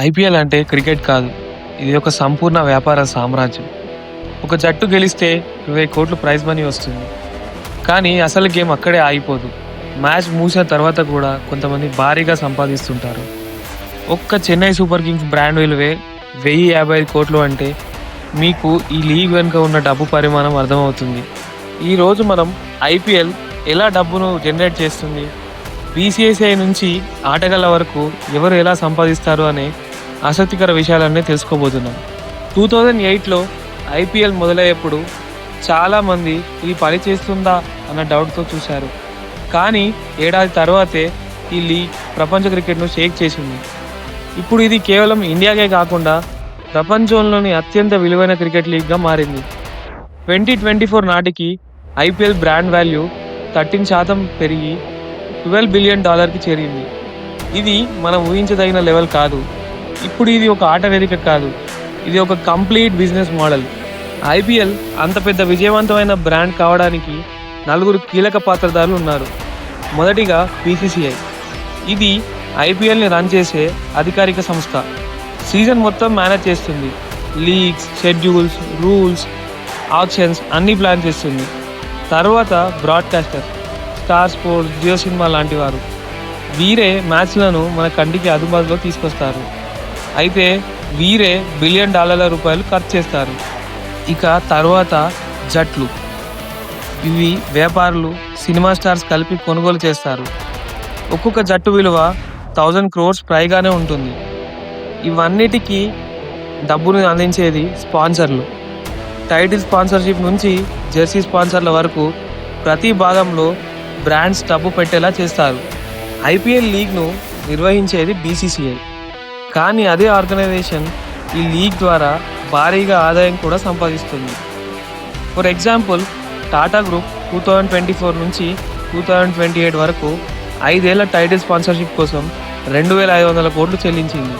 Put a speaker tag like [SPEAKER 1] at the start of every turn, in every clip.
[SPEAKER 1] IPL అంటే cricket కాదు. ఇది ఒక సంపూర్ణ వ్యాపార సామ్రాజ్యం. ఒక జట్టు గెలిస్తే 20 కోట్లు ప్రైజ్ మనీ వస్తుంది. కానీ అసలు గేమ్ అక్కడే ఆగిపోదు. మ్యాచ్ మూసిన తర్వాత కూడా కొంతమంది భారీగా సంపాదిస్తుంటారు. ఒక్క చెన్నై సూపర్ కింగ్స్ బ్రాండ్ విలువే 1055 కోట్లు అంటే మీకు ఈ లీగ్ వెనుక ఉన్న డబ్బు పరిమాణం అర్థమవుతుంది. ఈరోజు మనం ఐపీఎల్ ఎలా డబ్బును జనరేట్ చేస్తుంది, బీసీసీఐ నుంచి ఆటగాళ్ళ వరకు ఎవరు ఎలా సంపాదిస్తారు అనే ఆసక్తికర విషయాలన్నీ తెలుసుకోబోతున్నాం. టూ థౌజండ్ ఎయిట్లో ఐపీఎల్ మొదలయ్యేప్పుడు చాలామంది ఇది పని చేస్తుందా అన్న డౌట్తో చూశారు. కానీ ఏడాది తర్వాతే ఈ లీగ్ ప్రపంచ క్రికెట్ను షేక్ చేసింది. ఇప్పుడు ఇది కేవలం ఇండియాకే కాకుండా ప్రపంచంలోని అత్యంత విలువైన క్రికెట్ లీగ్గా మారింది. ట్వంటీ ట్వంటీ ఫోర్ నాటికి ఐపీఎల్ బ్రాండ్ వాల్యూ థర్టీన్ శాతం పెరిగి ట్వెల్వ్ బిలియన్ డాలర్కి చేరింది. ఇది మనం ఊహించదగిన లెవెల్ కాదు. ఇప్పుడు ఇది ఒక ఆట వేదిక కాదు. ఇది ఒక కంప్లీట్ బిజినెస్ మోడల్. ఐపీఎల్ అంత పెద్ద విజయవంతమైన బ్రాండ్ కావడానికి నలుగురు కీలక పాత్రదారులు ఉన్నారు. మొదటిగా బీసీసీఐ. ఇది ఐపీఎల్ని రన్ చేసే అధికారిక సంస్థ. సీజన్ మొత్తం మేనేజ్ చేస్తుంది. లీగ్స్, షెడ్యూల్స్, రూల్స్, ఆప్షన్స్ అన్నీ ప్లాన్ చేస్తుంది. తర్వాత broadcaster Star Sports, Jio Cinema లాంటి వారు. వీరే మ్యాచ్లను మన కంటికి అందుబాటులో తీసుకొస్తారు. అయితే వీరే బిలియన్ డాలర్ల రూపాయలు ఖర్చు చేస్తారు. ఇక తర్వాత జట్లు. ఇవి వ్యాపారులు, సినిమా స్టార్స్ కలిపి కొనుగోలు చేస్తారు. ఒక్కొక్క జట్టు విలువ థౌజండ్ క్రోర్స్ పైగానే ఉంటుంది. ఇవన్నిటికీ డబ్బును అందించేది స్పాన్సర్లు. టైటిల్ స్పాన్సర్షిప్ నుంచి జెర్సీ స్పాన్సర్ల వరకు ప్రతి భాగంలో బ్రాండ్స్ డబ్బు పెట్టేలా చేస్తారు. ఐపీఎల్ లీగ్ను నిర్వహించేది బీసీసీఐ. కానీ అదే ఆర్గనైజేషన్ ఈ లీగ్ ద్వారా భారీగా ఆదాయం కూడా సంపాదిస్తుంది. For example Tata group two thousand twenty four నుంచి టూ థౌజండ్ ట్వంటీ ఎయిట్ వరకు ఐదేళ్ళ టైటిల్ స్పాన్సర్షిప్ కోసం రెండు వేల ఐదు వందల కోట్లు చెల్లించింది.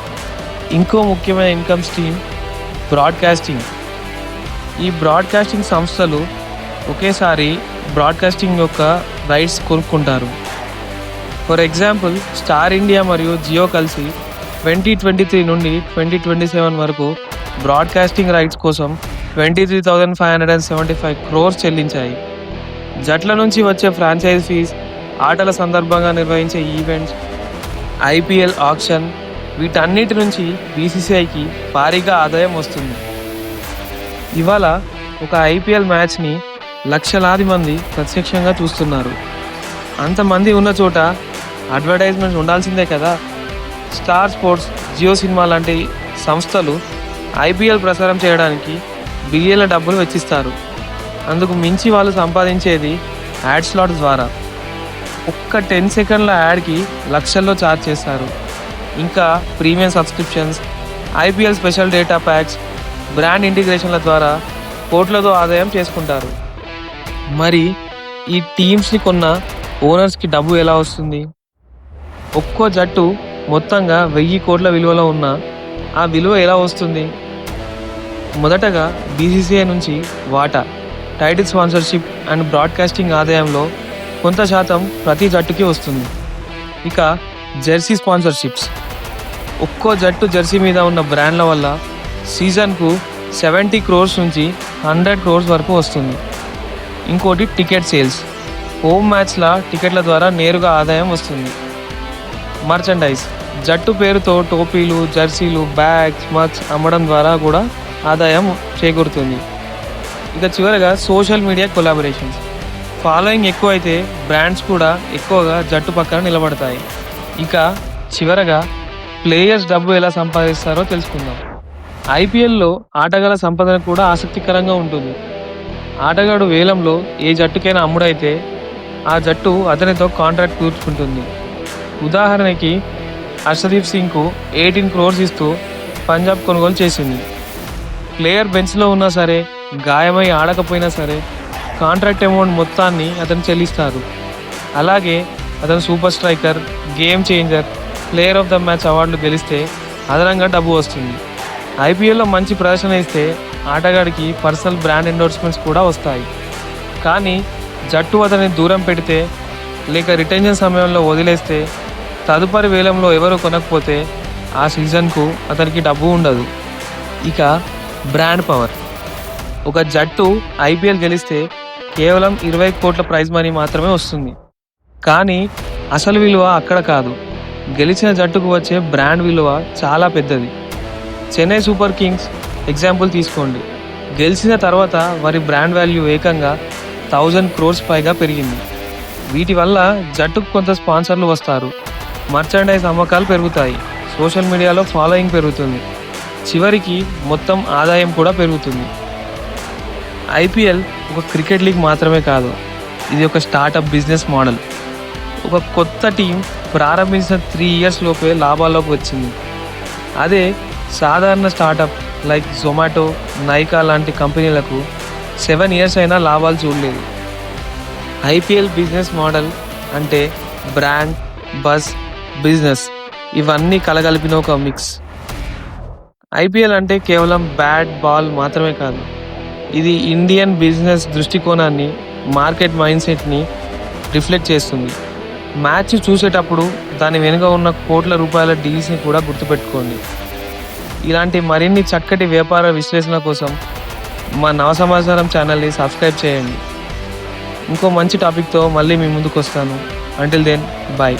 [SPEAKER 1] ఇంకో ముఖ్యమైన ఇన్కమ్ స్ట్రీమ్ బ్రాడ్కాస్టింగ్. ఈ బ్రాడ్కాస్టింగ్ సంస్థలు ఒకేసారి బ్రాడ్కాస్టింగ్ యొక్క రైట్స్ కొనుక్కుంటారు. ఫర్ ఎగ్జాంపుల్ స్టార్ ఇండియా మరియు జియో కలిసి ట్వంటీ ట్వంటీ త్రీ నుండి ట్వంటీ ట్వంటీ సెవెన్ వరకు బ్రాడ్కాస్టింగ్ రైట్స్ కోసం twenty three thousand five hundred and seventy five crores చెల్లించాయి. జట్ల నుంచి వచ్చే ఫ్రాంచైజ్ ఫీజ్ ఆటల సందర్భంగా నిర్వహించే ఈవెంట్స్, ఐపీఎల్ ఆక్షన్ వీటన్నిటి నుంచి బీసీసీఐకి భారీగా ఆదాయం వస్తుంది. ఇవాళ ఒక ఐపీఎల్ మ్యాచ్ని లక్షలాది మంది ప్రత్యక్షంగా చూస్తున్నారు. అంతమంది ఉన్న చోట అడ్వర్టైజ్మెంట్ ఉండాల్సిందే కదా. స్టార్ స్పోర్ట్స్, జియో సినిమా లాంటి సంస్థలు ఐపీఎల్ ప్రసారం చేయడానికి బిలియన్ల డబ్బులు వెచ్చిస్తారు. అందుకు మించి వాళ్ళు సంపాదించేది యాడ్ స్లాట్ ద్వారా. ఒక్క టెన్ సెకండ్ల యాడ్కి లక్షల్లో ఛార్జ్ చేస్తారు. ఇంకా premium subscriptions, IPL special data packs, brand ఇంటిగ్రేషన్ల ద్వారా కోట్లతో ఆదాయం చేసుకుంటారు. మరి ఈ టీమ్స్ని కొన్న ఓనర్స్కి డబ్బు ఎలా వస్తుంది? ఒక్కో జట్టు మొత్తంగా వెయ్యి కోట్ల విలువలో ఉన్న ఆ విలువ ఎలా వస్తుంది? మొదటగా బీసీసీఐ నుంచి వాటా, టైటిల్ స్పాన్సర్షిప్ అండ్ బ్రాడ్కాస్టింగ్ ఆదాయంలో కొంత శాతం ప్రతి జట్టుకి వస్తుంది. ఇక జెర్సీ స్పాన్సర్షిప్స్. ఒక్కో జట్టు జెర్సీ మీద ఉన్న బ్రాండ్ల వల్ల సీజన్కు సెవెంటీ క్రోర్స్ నుంచి హండ్రెడ్ క్రోర్స్ వరకు వస్తుంది. ఇంకోటి టికెట్ సేల్స్. హోమ్ మ్యాచ్ల టికెట్ల ద్వారా నేరుగా ఆదాయం వస్తుంది. మర్చండైజ్. జట్టు పేరుతో టోపీలు, జెర్సీలు, బ్యాగ్స్, మగ్స్ అమ్మడం ద్వారా కూడా ఆదాయం చేకూరుతుంది. ఇక చివరగా సోషల్ మీడియా కొలాబరేషన్స్. ఫాలోయింగ్ ఎక్కువైతే బ్రాండ్స్ కూడా ఎక్కువగా జట్టు పక్కన నిలబడతాయి. ఇక చివరగా ప్లేయర్స్ డబ్బు ఎలా సంపాదిస్తారో తెలుసుకుందాం. ఐపీఎల్లో ఆటగాళ్ళ సంపాదన కూడా ఆసక్తికరంగా ఉంటుంది. ఆటగాడు వేలంలో ఏ జట్టుకైనా అమ్ముడైతే ఆ జట్టు అతనితో కాంట్రాక్ట్ కూర్చుకుంటుంది ఉదాహరణకి హర్షదీప్ సింగ్కు ఎయిటీన్ క్రోర్స్ ఇస్తూ పంజాబ్ కొనుగోలు చేసింది. ప్లేయర్ బెంచ్లో ఉన్నా సరే, గాయమై ఆడకపోయినా సరే కాంట్రాక్ట్ అమౌంట్ మొత్తాన్ని అతను చెల్లిస్తారు. అలాగే అతను super striker, game changer, player of the match అవార్డులు గెలిస్తే అదనంగా డబ్బు వస్తుంది. ఐపీఎల్లో మంచి ప్రదర్శన ఇస్తే ఆటగాడికి పర్సనల్ బ్రాండ్ ఎండోర్స్మెంట్స్ కూడా వస్తాయి. కానీ జట్టు అతన్ని దూరం పెడితే లేక రిటెన్షన్ సమయంలో వదిలేస్తే తదుపరి వేలంలో ఎవరూ కొనకపోతే ఆ సీజన్కు అతనికి డబ్బు ఉండదు. ఇక బ్రాండ్ పవర్. ఒక జట్టు ఐపీఎల్ గెలిస్తే కేవలం ఇరవై కోట్ల ప్రైజ్ మనీ మాత్రమే వస్తుంది. కానీ అసలు విలువ అక్కడ కాదు. గెలిచిన జట్టుకు వచ్చే బ్రాండ్ విలువ చాలా పెద్దది. చెన్నై సూపర్ కింగ్స్ ఎగ్జాంపుల్ తీసుకోండి. గెలిచిన తర్వాత వారి బ్రాండ్ వాల్యూ ఏకంగా థౌజండ్ క్రోర్స్ పైగా పెరిగింది. వీటి వల్ల జట్టుకు కొంత స్పాన్సర్లు వస్తారు. మర్చండైజ్ అమ్మకాలు పెరుగుతాయి. సోషల్ మీడియాలో ఫాలోయింగ్ పెరుగుతుంది. చివరికి మొత్తం ఆదాయం కూడా పెరుగుతుంది. ఐపీఎల్ ఒక క్రికెట్ లీగ్ మాత్రమే కాదు ఇది ఒక స్టార్టప్ బిజినెస్ మోడల్ ఒక కొత్త టీం ప్రారంభించిన త్రీ ఇయర్స్ లోపే లాభాల్లోకి వచ్చింది. అదే సాధారణ స్టార్టప్ లైక్ జొమాటో నైకా లాంటి కంపెనీలకు సెవెన్ ఇయర్స్ అయినా లాభాలు చూడలేదు. ఐపీఎల్ బిజినెస్ మోడల్ అంటే బ్రాండ్ బస్ బిజినెస్. ఇవన్నీ కలగలిపిన ఒక మిక్స్. ఐపీఎల్ అంటే కేవలం బ్యాట్ బాల్ మాత్రమే కాదు. ఇది ఇండియన్ బిజినెస్ దృష్టికోణాన్ని మార్కెట్ మైండ్ సెట్ని రిఫ్లెక్ట్ చేస్తుంది. మ్యాచ్ చూసేటప్పుడు దాని వెనుక ఉన్న కోట్ల రూపాయల డీల్స్ని కూడా గుర్తుపెట్టుకోండి. ఇలాంటి మరిన్ని చక్కటి వ్యాపార విశ్లేషణ కోసం మా నవ సమాచారం ఛానల్ని సబ్స్క్రైబ్ చేయండి. ఇంకో మంచి టాపిక్తో మళ్ళీ మీ ముందుకు వస్తాను అంటిల్ దెన్ బాయ్